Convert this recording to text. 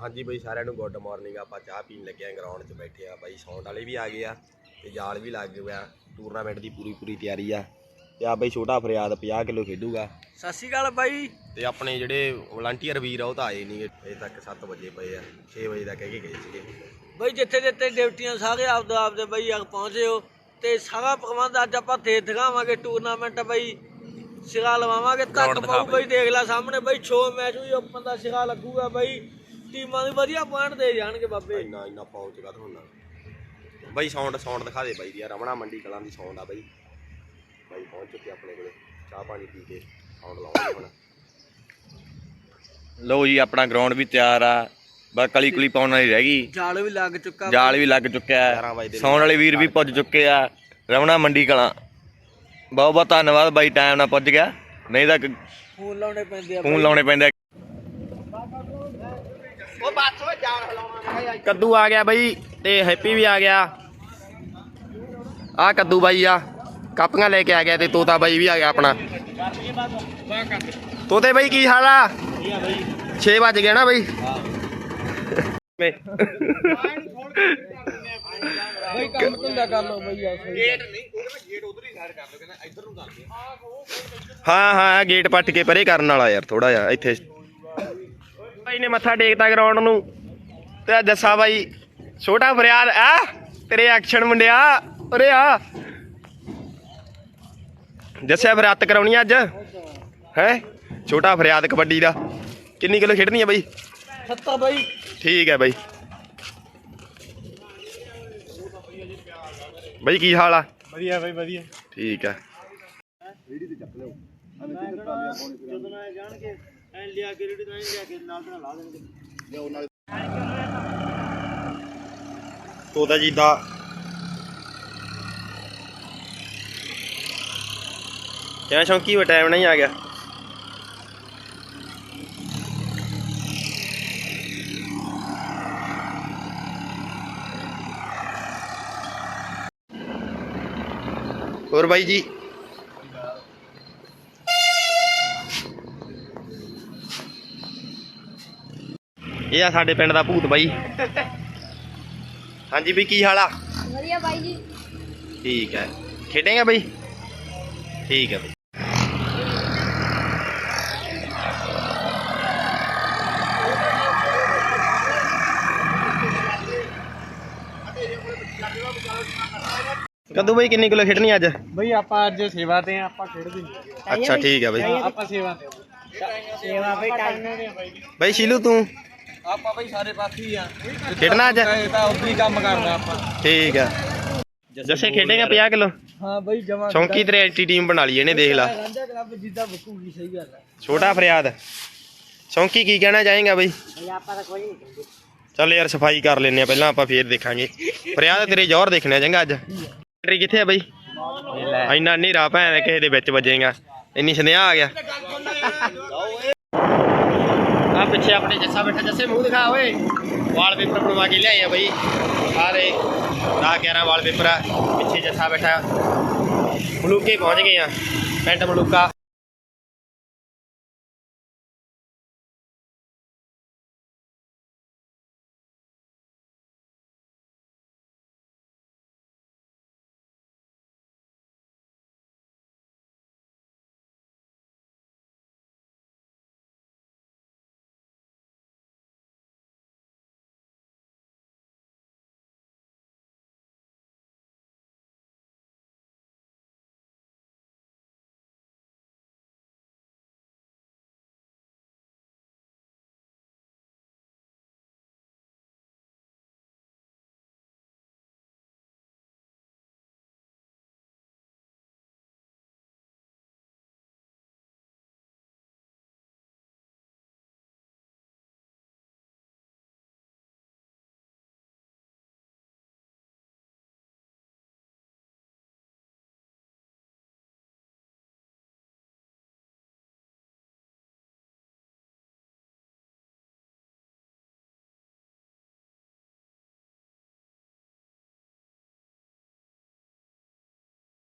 ਹਾਂਜੀ ਬਈ ਸਾਰਿਆਂ ਨੂੰ ਗੁੱਡ ਮਾਰਨਿੰਗ ਆਪਾਂ ਚਾਹ ਪੀਣ ਲੱਗੇ ਆ ਗਰਾਊਂਡ 'ਚ ਬੈਠੇ ਆ। ਬਾਈ ਸੌਂਡ ਵਾਲੇ ਵੀ ਆ ਗਏ ਆ ਤੇ ਜਾਲ ਵੀ ਲੱਗ ਗਿਆ। ਟੂਰਨਾਮੈਂਟ ਦੀ ਪੂਰੀ ਪੂਰੀ ਤਿਆਰੀ ਆ। ਤੇ ਆ ਬਈ ਛੋਟਾ ਫਰਿਆਦ 50 ਕਿਲੋ ਖੇਡੂਗਾ। ਸਤਿ ਸ਼੍ਰੀ ਅਕਾਲ ਬਾਈ। ਤੇ ਆਪਣੇ ਜਿਹੜੇ ਵਲੰਟੀਅਰ ਵੀਰ ਆ ਉਹ ਤਾਂ ਆਏ ਨਹੀਂ ਅਜੇ ਤੱਕ 7 ਵਜੇ ਪਏ ਆ। 6 ਵਜੇ ਦਾ ਕਹਿ ਕੇ ਗਏ ਸੀਗੇ। ਬਾਈ ਜਿੱਥੇ ਜਿੱਥੇ ਡਿਊਟੀਆਂ ਸਾਰੇ ਆਪਦੇ ਆਪਦੇ ਬਾਈ ਆ ਪਹੁੰਚੇ ਹੋ। ਤੇ ਸਾਰਾ ਪ੍ਰਬੰਧ ਅੱਜ ਆਪਾਂ ਤੇ ਦਿਖਾਵਾਂਗੇ ਟੂਰਨਾਮੈਂਟ ਬਾਈ। ਸਿਰਾ ਲਵਾਵਾਂਗੇ। ਤੱਕ ਪਾਉ ਬਾਈ ਦੇਖ ਲੈ ਸਾਹਮਣੇ ਬਾਈ 6 ਮੈਚ ਵੀ ਓਪਨ ਦਾ ਸਿਰਾ ਲੱਗੂਗਾ ਬਾਈ। ਟੀਮਾਂ ਨੂੰ ਵਧੀਆ ਪੁਆਇੰਟ ਦੇ ਜਾਣਗੇ ਬਾਬੇ। ਇੰਨਾ ਇੰਨਾ ਪਹੁੰਚ ਗਾ ਤੁਹਾਨੂੰ ਬਾਈ ਸੌਂਡ ਸੌਂਡ ਦਿਖਾ ਦੇ ਬਾਈ ਦੀ ਆ ਰਮਣਾ ਮੰਡੀ ਕਲਾਂ ਦੀ ਸੌਂਡ ਆ ਬਾਈ। ਬਾਈ ਪਹੁੰਚ ਚੁੱਕੇ ਆਪਣੇ ਕੋਲੇ ਚਾਹ ਪਾਣੀ ਪੀ ਕੇ ਸੌਂਡ ਲਾਉਂਦੇ ਹੁਣ। ਲੋ ਜੀ ਆਪਣਾ ਗਰਾਊਂਡ ਵੀ ਤਿਆਰ ਆ। ਬਸ ਕਲੀ ਕੁਲੀ ਪਾਉਣ ਵਾਲੀ ਰਹਿ ਗਈ। ਜਾਲ ਵੀ ਲੱਗ ਚੁੱਕਾ। ਜਾਲ ਵੀ ਲੱਗ ਚੁੱਕਿਆ। ਦੇ ਸੌਣ ਵਾਲੇ ਵੀਰ ਵੀ ਪੁੱਜ ਚੁੱਕੇ ਆ। ਰਮਣਾ ਮੰਡੀ ਕਲਾਂ। ਬਹੁਤ ਬਹੁਤ ਧੰਨਵਾਦ ਬਾਈ ਟਾਈਮ ਨਾਲ ਪੁੱਜ ਗਿਆ। ਨਹੀਂ ਤਾਂ ਫੋਨ ਲਾਉਣੇ ਪੈਂਦੇ ਆ ਫੋਨ ਲਾਉਣੇ ਪੈਂਦੇ ਕੱਦੂ ਆ ਗਿਆ ਬਾਈ ਤੇ ਹੈਪੀ ਵੀ ਆ ਗਿਆ। ਆ ਕੱਦੂ ਬਾਈ ਆ ਕਾਪੀਆਂ ਲੈ ਕੇ ਆ ਗਿਆ ਤੇ ਤੋਤਾ ਬਾਈ ਵੀ ਆ ਗਿਆ ਆਪਣਾ। ਤੋਤੇ ਬਾਈ ਕੀ ਹਾਲ ਆ? 6 ਵਜ ਗਏ ਨਾ ਬਾਈ। ਬਾਈ ਕੰਮ ਧੰਦਾ ਕਰ ਲਓ ਬਾਈ ਆ ਹਾਂ ਹਾਂ ਗੇਟ ਪੱਟ ਕੇ ਪਰੇ ਕਰਨ ਵਾਲਾ ਯਾਰ ਥੋੜਾ ਜਿਹਾ ਇੱਥੇ ਬਾਈ ਨੇ ਮੱਥਾ ਟੇਕਤਾ ਗਰਾਊਂਡ ਨੂੰ। ਤੇ ਜੱਸਾ ਬਾਈ ਛੋਟਾ ਫਰਿਆਦ ਆ ਤੇਰੇ ਐਕਸ਼ਨ ਮੁੰਡਿਆ ਉਰੇ ਆ। ਜੱਸਿਆ ਫਰਿਆਦ ਕਰਾਉਣੀ ਆ ਅੱਜ। ਹੈ? ਛੋਟਾ ਫਰਿਆਦ ਕਬੱਡੀ ਦਾ। ਕਿੰਨੀ ਕਿਲੋ ਖੇਡਣੀ ਆ ਬਾਈ? ਸੱਤਾ ਬਾਈ। ਠੀਕ ਹੈ ਬਾਈ। ਬਾਈ ਕੀ ਹਾਲ ਆ? ਵਧੀਆ ਬਾਈ ਵਧੀਆ। ਠੀਕ ਹੈ ਜਦੋਂ ਮੈਂ ਜਾਣਗੇ। ਐ ਲਿਆ ਕੇ ਰੇੜੀ ਨਾਲ ਲਿਆ ਕੇ ਨਾਲ ਨਾਲ ਲਾ ਦੇਣਗੇ। ਤੋਤਾ ਜੀ ਦਾ ਕਿਵੇਂ ਸ਼ੌਂਕੀ ਵਾ ਟਾਈਮ ਨਹੀਂ ਆ ਗਿਆ। ਹੋਰ ਬਾਈ ਜੀ? ਇਹ ਆ ਸਾਡੇ ਪਿੰਡ ਦਾ ਭੂਤ ਬਾਈ। ਹਾਂਜੀ ਵੀ ਕੀ ਹਾਲ ਆ? ਵਧੀਆ ਬਾਈ ਜੀ। ਠੀਕ ਹੈ ਖੇਡੇਗਾ ਬਈ? ਠੀਕ ਹੈ ਬਈ। ਕਦੋਂ ਬਈ ਕਿੰਨੀ ਕਿਲੋ ਖੇਡਣੀ ਅੱਜ? ਬਈ ਆਪਾਂ ਅੱਜ ਸੇਵਾ ਤੇ ਆ ਆਪਾਂ ਖੇਡਦੇ ਨਹੀਂ ਅੱਛਾ ਠੀਕ ਹੈ ਬਈ। ਆਪਾਂ ਸੇਵਾ ਤੇ ਸੇਵਾ ਬਈ ਬਾਈ। ਬਈ ਸ਼ੀਲੂ ਤੂੰ? ਆਪਾਂ ਬਈ ਸਾਰੇ ਪਾਸੇ ਆ। ਖੇਡਣਾ ਅੱਜ? ਇਹ ਤਾਂ ਉਦੋਂ ਕੰਮ ਕਰਨਾ ਆਪਾਂ। ਠੀਕ ਹੈ ਜੱਸੇ ਖੇਡੇਗਾ 50 ਕਿਲੋ? ਹਾਂ ਬਈ ਜਮਾ ਚੌਂਕੀ ਤੇਰੇ ਐਂਟੀ ਟੀਮ ਬਣਾ ਲਈ ਇਹਨੇ ਦੇਖ ਲਾ। ਰਾਂਝਾ ਕਲੱਬ ਜਿੱਦਾਂ ਬਕੂਗੀ ਸਹੀ ਗੱਲ ਹੈ ਛੋਟਾ ਫਰਿਆਦ। ਚੌਂਕੀ ਕੀ ਕਹਿਣਾ ਚਾਹੇਗਾ ਬਈ? ਬਈ ਆਪਾਂ ਤਾਂ ਕੋਈ ਨਹੀਂ ਕਹਿੰਦੇ। ਚੱਲ ਯਾਰ ਸਫ਼ਾਈ ਕਰ ਲੈਨੇ ਆ ਪਹਿਲਾਂ ਆਪਾਂ ਫੇਰ ਦੇਖਾਂਗੇ। ਫਰਿਆਦ ਤੇਰੇ ਜ਼ੋਰ ਦੇਖਣਾ ਚੰਗਾ ਅੱਜ। ਬੈਟਰੀ ਕਿੱਥੇ ਆ ਬਈ? ਇੰਨਾ ਹਨੇਰਾ ਭੈਣ ਕਿਸੇ ਦੇ ਵਿੱਚ ਵੱਜੇਗਾ। ਇੰਨੀ ਸੰਧਿਆ ਆ ਗਿਆ। ਆ ਪਿੱਛੇ ਆਪਣੇ ਜੱਸਾ ਬੈਠਾ, ਜੱਸੇ ਮੂੰਹ ਦਿਖਾ ਓਏ। ਵਾਲਪੇਪਰ ਬਣਵਾ ਕੇ ਲਿਆਏ ਆ ਬਈ। ਸਾਰੇ 10 11 ਵਾਲਪੇਪਰ ਆ, ਪਿੱਛੇ ਜੱਸਾ ਬੈਠਾ। ਮਲੂਕੇ ਪਹੁੰਚ ਗਏ ਆ, ਪਿੰਡ ਮਲੂਕਾ।